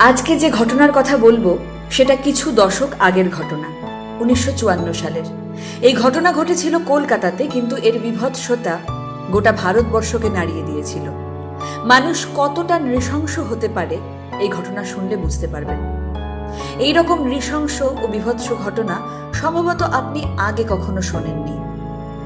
আজকে যে ঘটনার কথা বলব, সেটা কিছু দশক আগের ঘটনা, উনিশশো চুয়ান্ন সালের। এই ঘটনা ঘটেছিল কলকাতাতে, কিন্তু এর বিভৎসতা গোটা ভারতবর্ষকে নাড়িয়ে দিয়েছিল। মানুষ কতটা নৃশংস হতে পারে, এই ঘটনা শুনলে বুঝতে পারবেন। এই রকম নৃশংস ও বিভৎস ঘটনা সম্ভবত আপনি আগে কখনো শোনেননি।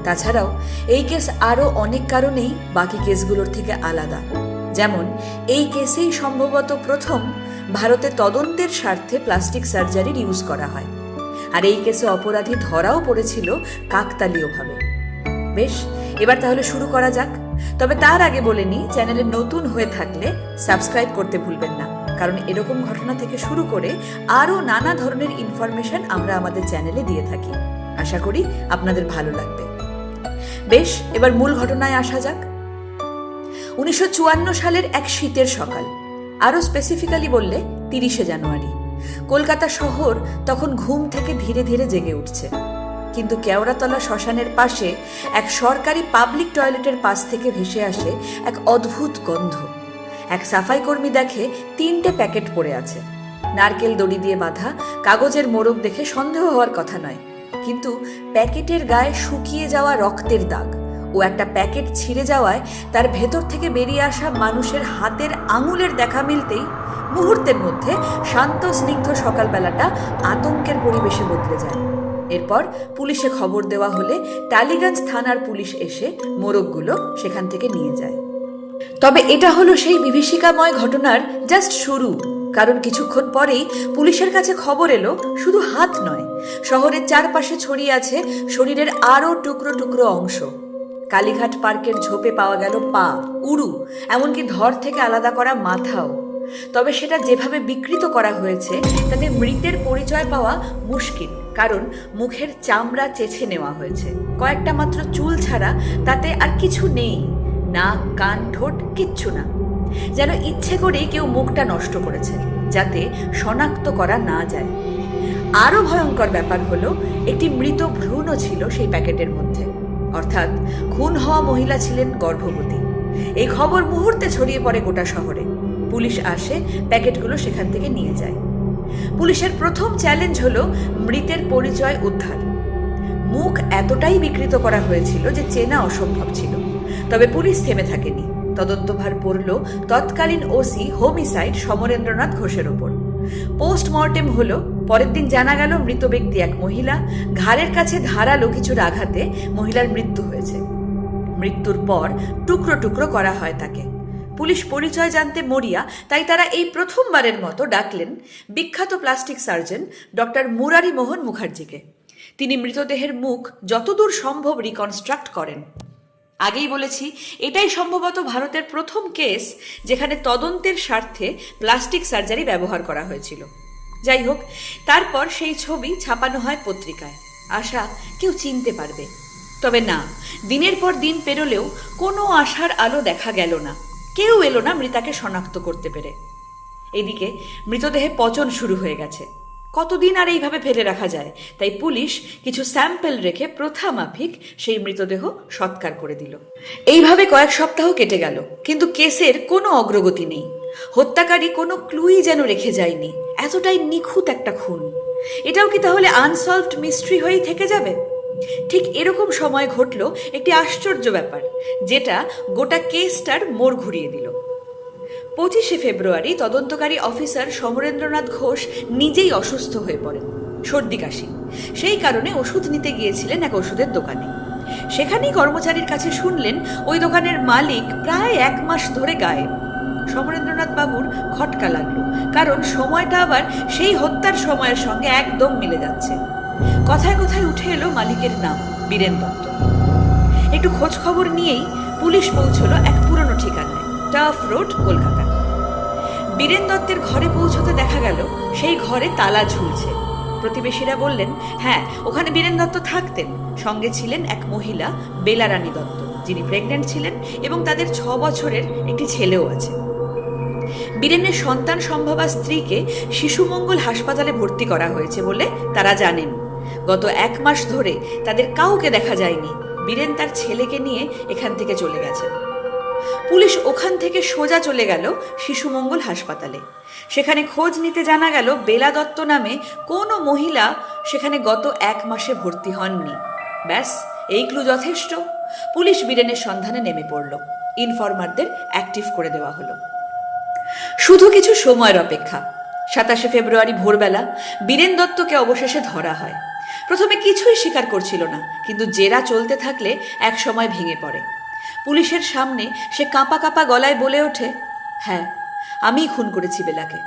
তাছাড়াও, এই কেস আরও অনেক কারণেই বাকি কেসগুলোর থেকে আলাদা। যেমন, এই কেসেই সম্ভবত প্রথম ভারতে তদন্তের স্বার্থে প্লাস্টিক সার্জারির ইউজ করা হয়। আর এই কেসে অপরাধী ধরাও পড়েছিল কাকতালীয়ভাবে। বেশ, এবার তাহলে শুরু করা যাক। তবে তার আগে বলে নিই, চ্যানেলে নতুন হয়ে থাকলে সাবস্ক্রাইব করতে ভুলবেন না। কারণ এরকম ঘটনা থেকে শুরু করে আরও নানা ধরনের ইনফরমেশন আমরা আমাদের চ্যানেলে দিয়ে থাকি। আশা করি আপনাদের ভালো লাগবে। বেশ, এবার মূল ঘটনায় আসা যাক। উনিশশো চুয়ান্ন সালের এক শীতের সকাল। আরও স্পেসিফিক্যালি বললে তিরিশে জানুয়ারি। কলকাতা শহর তখন ঘুম থেকে ধীরে ধীরে জেগে উঠছে। কিন্তু কেওড়াতলা শ্মশানের পাশে এক সরকারি পাবলিক টয়লেটের পাশ থেকে ভেসে আসে এক অদ্ভুত গন্ধ। এক সাফাই কর্মী দেখে তিনটে প্যাকেট পড়ে আছে। নারকেল দড়ি দিয়ে বাঁধা, কাগজের মোড়ক দেখে সন্দেহ হওয়ার কথা নয়। কিন্তু প্যাকেটের গায়ে শুকিয়ে যাওয়া রক্তের দাগ। ও একটা প্যাকেট ছিঁড়ে যাওয়ায় তার ভেতর থেকে বেরিয়ে আসা মানুষের হাতের আঙুলের দেখা মিলতেই মুহূর্তের মধ্যে শান্ত, স্নিগ্ধ সকালবেলাটা আতঙ্কের পরিবেশে বদলে যায়। এরপর পুলিশে খবর দেওয়া হলে টালিগঞ্জ থানার পুলিশ এসে মোরগগুলো সেখান থেকে নিয়ে যায়। তবে এটা হলো সেই বিভীষিকাময় ঘটনার জাস্ট শুরু। কারণ কিছুক্ষণ পরেই পুলিশের কাছে খবর এলো, শুধু হাত নয়, শহরের চারপাশে ছড়িয়ে আছে শরীরের আরও টুকরো টুকরো অংশ। কালীঘাট পার্কের ঝোপে পাওয়া গেল পা, উড়ু, এমনকি ধর থেকে আলাদা করা মাথাও। তবে সেটা যেভাবে বিকৃত করা হয়েছে, তাতে মৃতের পরিচয় পাওয়া মুশকিল, কারণ মুখের চামড়া চেছে নেওয়া হয়েছে। কয়েকটা মাত্র চুল ছাড়া তাতে আর কিছু নেই, নাক, কান, ঠোঁট, কিচ্ছু না। যেন ইচ্ছে করেই কেউ মুখটা নষ্ট করেছে, যাতে শনাক্ত করা না যায়। আরও ভয়ঙ্কর ব্যাপার হলো, একটি মৃত ভ্রূণও ছিল সেই প্যাকেটের মধ্যে। অর্থাৎ খুন হওয়া মহিলা ছিলেন গর্ভবতী। এই খবর মুহূর্তে ছড়িয়ে পড়ে গোটা শহরে। পুলিশ আসে, প্যাকেটগুলো সেখান থেকে নিয়ে যায়। পুলিশের প্রথম চ্যালেঞ্জ হলো মৃতের পরিচয় উদ্ধার। মুখ এতটাই বিকৃত করা হয়েছিল যে চেনা অসম্ভব ছিল। তবে পুলিশ থেমে থাকেনি। তদন্তভার পড়ল তৎকালীন ওসি হোমিসাইড সমরেন্দ্রনাথ ঘোষের ওপর। পোস্টমর্টেম হলো পরের দিন জানা গেল মৃত ব্যক্তি এক মহিলা। ঘাড়ের কাছে ধারালো কিছুর আঘাতে মহিলার মৃত্যু হয়েছে। মৃত্যুর পর টুকরো টুকরো করা হয় তাকে। পুলিশ পরিচয় জানতে মরিয়া, তাই তারা এই প্রথমবারের মতো ডাকলেন বিখ্যাত plastic surgeon doctor Murari Mohan মুখার্জিকে। তিনি মৃতদেহের মুখ যতদূর সম্ভব রিকনস্ট্রাক্ট করেন। আগেই বলেছি, এটাই সম্ভবত ভারতের প্রথম কেস যেখানে তদন্তের স্বার্থে প্লাস্টিক সার্জারি ব্যবহার করা হয়েছিল। যাই হোক, তারপর সেই ছবি ছাপানো হয় পত্রিকায়। আশা কেউ চিনতে পারবে। তবে না, দিনের পর দিন পেরোলেও কোনো আশার আলো দেখা গেল না। কেউ এলো না মৃতাকে শনাক্ত করতে পেরে। এদিকে মৃতদেহে পচন শুরু হয়ে গেছে। কতদিন আর এইভাবে ফেলে রাখা যায়? তাই পুলিশ কিছু স্যাম্পল রেখে প্রথা মাফিক সেই মৃতদেহ সৎকার করে দিল। এইভাবে কয়েক সপ্তাহ কেটে গেল, কিন্তু কেসের কোনো অগ্রগতি নেই। হত্যাকারী কোনো ক্লুই যেন রেখে যায়নি। এতটাই নিখুঁত একটা খুন। এটাও কি তাহলে আনসলভড মিস্ট্রি হয়েই থেকে যাবে? ঠিক এরকম সময় ঘটল একটি আশ্চর্য ব্যাপার, যেটা গোটা কেসটার মোড় ঘুরিয়ে দিল। পঁচিশে ফেব্রুয়ারি তদন্তকারী অফিসার সমরেন্দ্রনাথ ঘোষ নিজেই অসুস্থ হয়ে পড়েন। সর্দি কাশি। সেই কারণে ওষুধ নিতে গিয়েছিলেন এক ওষুধের দোকানে। সেখানেই কর্মচারীর কাছে শুনলেন, ওই দোকানের মালিক প্রায় এক মাস ধরে গায়েব। সমরেন্দ্রনাথ বাবুর খটকা লাগল, কারণ সময়টা আবার সেই হত্যার সময়ের সঙ্গে একদম মিলে যাচ্ছে। কথায় কথায় উঠে এলো মালিকের নাম, বীরেন দত্ত। একটু খোঁজ খবর নিয়েই পুলিশ পৌঁছলো এক পুরনো ঠিকানায়। Tough road Kolkata. বীরেন দত্তের ঘরে পৌঁছতে দেখা গেল, সেই ঘরে তালা ঝুলছে। প্রতিবেশীরা বললেন হ্যাঁ ওখানে বীরেন দত্ত থাকতেন। সঙ্গে ছিলেন এক মহিলা, বেলারানী দত্ত। যিনি প্রেগনেন্ট ছিলেন এবং তাদের ছ বছরের একটি ছেলেও আছে। বীরেনের সন্তান সম্ভবা স্ত্রীকে শিশুমঙ্গল হাসপাতালে ভর্তি করা হয়েছে বলে তারা জানেন। গত এক মাস ধরে তাদের কাউকে দেখা যায়নি। বীরেন তার ছেলেকে নিয়ে এখান থেকে চলে গেছেন। পুলিশ ওখান থেকে সোজা চলে গেল শিশুমঙ্গল হাসপাতালে। সেখানে খোঁজ নিতে জানা গেল বেলা দত্ত নামে কোনো মহিলা সেখানে গত এক মাসে ভর্তি হননি। ব্যাস, এই ক্লু যথেষ্ট। পুলিশ বীরেনের সন্ধানে নেমে পড়ল। ইনফরমারদের অ্যাক্টিভ করে দেওয়া হলো। শুধু কিছু সময়ের অপেক্ষা। সাতাশে ফেব্রুয়ারি ভোরবেলা বীরেন দত্তকে অবশেষে ধরা হয়। প্রথমে কিছুই স্বীকার করছিল না, কিন্তু জেরা চলতে থাকলে এক সময় ভেঙে পড়ে। পুলিশের সামনে সে কাঁপা কাঁপা গলায় বলে ওঠে হ্যাঁ আমিই খুন করেছি বেলাকে।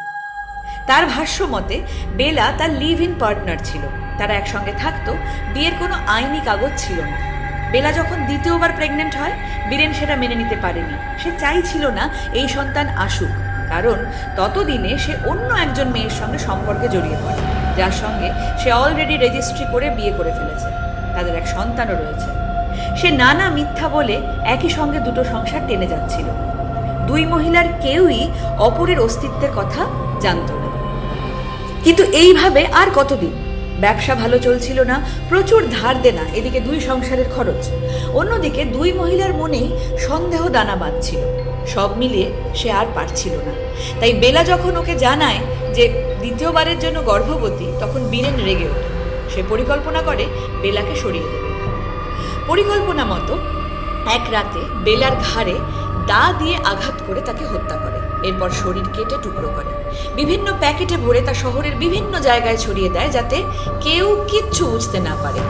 তার ভাষ্য মতে, বেলা তার লিভ ইন পার্টনার ছিল। তারা একসঙ্গে থাকতো, বিয়ের কোনো আইনি কাগজ ছিল না। বেলা যখন দ্বিতীয়বার প্রেগনেন্ট হয়, বীরেন সেটা মেনে নিতে পারেনি। সে চাইছিল না এই সন্তান আসুক, কারণ ততদিনে সে অন্য একজন মেয়ের সঙ্গে সম্পর্কে জড়িয়ে পড়ে, যার সঙ্গে সে অলরেডি রেজিস্ট্রি করে বিয়ে করে ফেলেছে। তাদের এক সন্তানও রয়েছে। সে নানা মিথ্যা বলে একই সঙ্গে দুটো সংসার টেনে যাচ্ছিল। দুই মহিলার কেউই অপরের অস্তিত্বের কথা জানত না। কিন্তু এইভাবে আর কতদিন? ব্যবসা ভালো চলছিল না, প্রচুর ধার দেনা, এদিকে দুই সংসারের খরচ। অন্যদিকে দুই মহিলার মনেই সন্দেহ দানা বাঁধছিল। সব মিলিয়ে সে আর পারছিল না। তাই বেলা যখন ওকে জানায় যে দ্বিতীয়বারের জন্য গর্ভবতী, তখন বীরেন রেগে ওঠে। সে পরিকল্পনা করে বেলাকে সরিয়ে দেবে পরিকল্পনা মতো এক রাতে বেলার ঘাড়ে দা দিয়ে আঘাত করে তাকে হত্যা করে। এরপর শরীর কেটে টুকরো করে। বিভিন্ন প্যাকেটে ভরে তা শহরের বিভিন্ন জায়গায় ছড়িয়ে দেয় যাতে কেউ কিচ্ছু বুঝতে না পারে।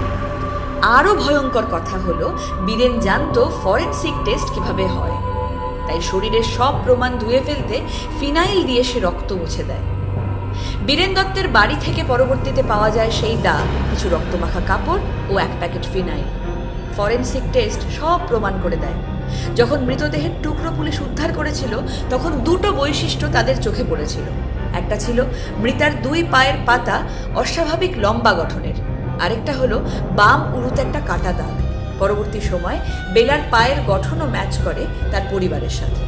আরও ভয়ঙ্কর কথা হলো, বীরেন জানতো ফরেনসিক টেস্ট কীভাবে হয়। তাই শরীরের সব প্রমাণ ধুয়ে ফেলতে ফিনাইল দিয়ে সে রক্ত মুছে দেয়। বীরেন দত্তের বাড়ি থেকে পরবর্তীতে পাওয়া যায় সেই দা, কিছু রক্তমাখা কাপড় ও এক প্যাকেট ফিনাইল। ফরেনসিক টেস্ট সব প্রমাণ করে দেয়। যখন মৃতদেহের টুকরো পুলিশ উদ্ধার করেছিল, তখন দুটো বৈশিষ্ট্য তাদের চোখে পড়েছিল। একটা ছিল মৃতার দুই পায়ের পাতা অস্বাভাবিক লম্বা গঠনের। আরেকটা হলো বাম উরুতে একটা কাটা দাগ। পরবর্তী সময় বেলার পায়ের গঠনও ম্যাচ করে তার পরিবারের সাথে।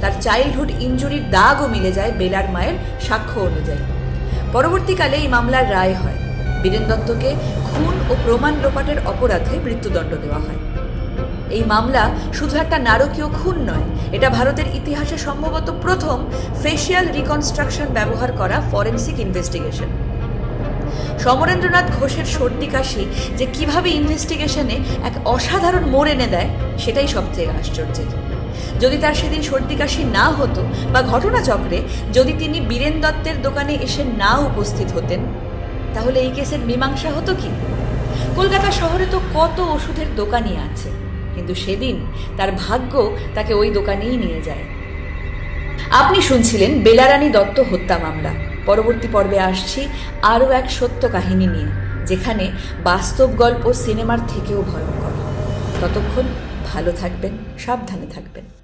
তার চাইল্ডহুড ইনজুরির দাগও মিলে যায় বেলার মায়ের সাক্ষ্য অনুযায়ী। পরবর্তীকালে এই মামলার রায় হয়। বীরেন দত্তকে খুন ও প্রমাণ লোপাটের অপরাধে মৃত্যুদণ্ড দেওয়া হয়। এই মামলা শুধু একটা নারকীয় খুন নয়, এটা ভারতের ইতিহাসে সম্ভবত প্রথম ফেসিয়াল রিকনস্ট্রাকশন ব্যবহার করা ফরেন্সিক ইনভেস্টিগেশন সমরেন্দ্রনাথ ঘোষের সর্দি কাশি যে কীভাবে ইনভেস্টিগেশনে এক অসাধারণ মোড় এনে দেয়, সেটাই সবচেয়ে আশ্চর্যের। যদি তার সেদিন সর্দি কাশি না হতো বা ঘটনাচক্রে যদি তিনি বীরেন দত্তের দোকানে এসে না উপস্থিত হতেন, তাহলে এই কেসের মীমাংসা হতো কি? কলকাতা শহরে তো কত ওষুধের দোকানই আছে। কিন্তু সেদিন তার ভাগ্য তাকে ওই দোকানেই নিয়ে যায়। আপনি শুনছিলেন বেলারানী দত্ত হত্যা মামলা। পরবর্তী পর্বে আসছি আরও এক সত্য কাহিনী নিয়ে, যেখানে বাস্তব গল্প সিনেমার থেকেও ভয়ঙ্কর। ততক্ষণ ভালো থাকবেন, সাবধানে থাকবেন।